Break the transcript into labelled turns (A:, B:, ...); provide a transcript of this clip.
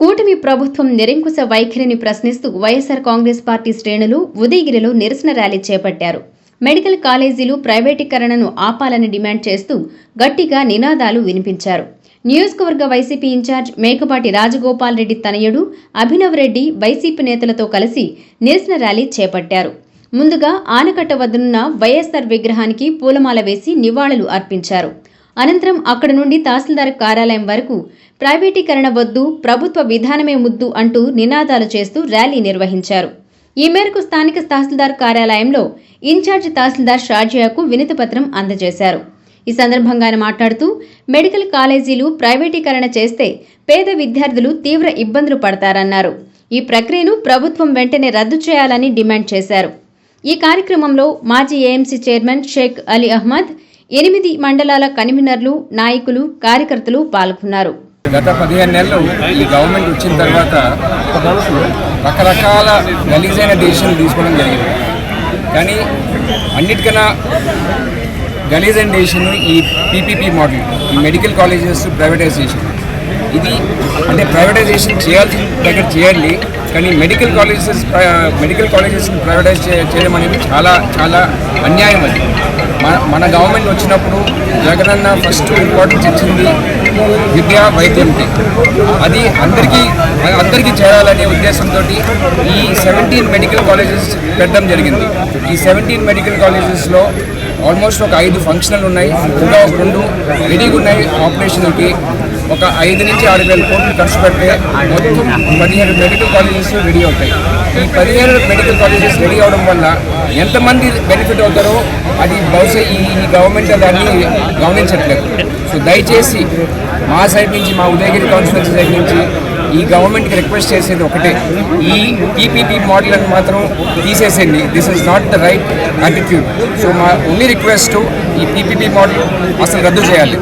A: కూటమి ప్రభుత్వం నిరంకుశ వైఖరిని ప్రశ్నిస్తూ వైఎస్సార్ కాంగ్రెస్ పార్టీ శ్రేణులు ఉదయగిరిలో నిరసన ర్యాలీ చేపట్టారు. మెడికల్ కాలేజీలు ప్రైవేటీకరణను ఆపాలని డిమాండ్ చేస్తూ గట్టిగా నినాదాలు వినిపించారు. నియోజకవర్గ వైసీపీ ఇన్ఛార్జ్ మేకపాటి రాజగోపాల్ రెడ్డి తనయుడు అభినవ్ రెడ్డి వైసీపీ నేతలతో కలిసి నిరసన ర్యాలీ చేపట్టారు. ముందుగా ఆనకట్ట వద్దనున్న వైఎస్ఆర్ విగ్రహానికి పూలమాల వేసి నివాళులు అర్పించారు. అనంతరం అక్కడ నుండి తహసీల్దార్ కార్యాలయం వరకు ప్రైవేటీకరణ వద్దు ప్రభుత్వ విధానమే ముద్దు అంటూ నినాదాలు చేస్తూ ర్యాలీ నిర్వహించారు. ఈ మేరకు స్థానిక తహసీల్దార్ కార్యాలయంలో ఇన్ఛార్జ్ తహసీల్దార్ షాజియాకు వినతిపత్రం అందజేశారు. ఈ సందర్భంగా ఆయన మాట్లాడుతూ మెడికల్ కాలేజీలు ప్రైవేటీకరణ చేస్తే పేద విద్యార్థులు తీవ్ర ఇబ్బందులు పడతారన్నారు. ఈ ప్రక్రియను ప్రభుత్వం వెంటనే రద్దు చేయాలని డిమాండ్ చేశారు. ఈ కార్యక్రమంలో మాజీ ఏఎంసీ చైర్మన్ షేక్ అలీ అహ్మద్ ఎనిమిది మండలాల కన్వీనర్లు నాయకులు కార్యకర్తలు పాల్గొన్నారు.
B: గత పదిహేను నెలలు ఈ గవర్నమెంట్ వచ్చిన తర్వాత రకరకాల గలీజైన డెసిషన్ తీసుకోవడం జరిగింది. కానీ అన్నిటికన్నా గలీజైన డెసిషన్ ఈ పీపీపీ మోడల్ ఈ మెడికల్ కాలేజెస్ ప్రైవేటైజేషన్. ఇది అంటే ప్రైవేటైజేషన్ చేయాల్సిన దగ్గర చేయాలి కానీ medical colleges medical colleges privatise చేయడం అనేది చాలా చాలా అన్యాయం అది. మన మన గవర్నమెంట్ వచ్చినప్పుడు జగనన్న ఫస్ట్ ఇంపార్టెన్స్ ఇచ్చింది విద్యా వైద్యంకి అది అందరికీ అందరికీ చేరాలనే ఉద్దేశంతో ఈ సెవెంటీన్ మెడికల్ కాలేజెస్ పెట్టడం జరిగింది. ఈ సెవెంటీన్ మెడికల్ కాలేజెస్లో ఆల్మోస్ట్ ఒక ఐదు ఫంక్షనల్ ఉన్నాయి. ఇంకా ఒక రెండు రెడీగా ఉన్నాయి. ఆపరేషన్కి ఒక ఐదు నుంచి ఆరు వేల కోట్లు ఖర్చు పెడితే మొత్తం పదిహేడు మెడికల్ కాలేజెస్ రెడీ అవుతాయి. ఈ పదిహేడు మెడికల్ కాలేజెస్ రెడీ అవడం వల్ల ఎంతమంది బెనిఫిట్ అవుతారో అది బహుశా ఈ ఈ గవర్నమెంట్ దాన్ని గమనించట్లేదు. సో దయచేసి మా సైడ్ నుంచి మా ఉదయగిరి కాన్స్టిట్యున్సీ సైడ్ నుంచి ఈ గవర్నమెంట్కి రిక్వెస్ట్ చేసేది ఒకటే. ఈ పీపీపీ మోడల్ అని మాత్రం తీసేసేయండి. This is not the right attitude so మా ఓన్లీ రిక్వెస్ట్ ఈ పీపీపీ మోడల్ అసలు రద్దు చేయాలి.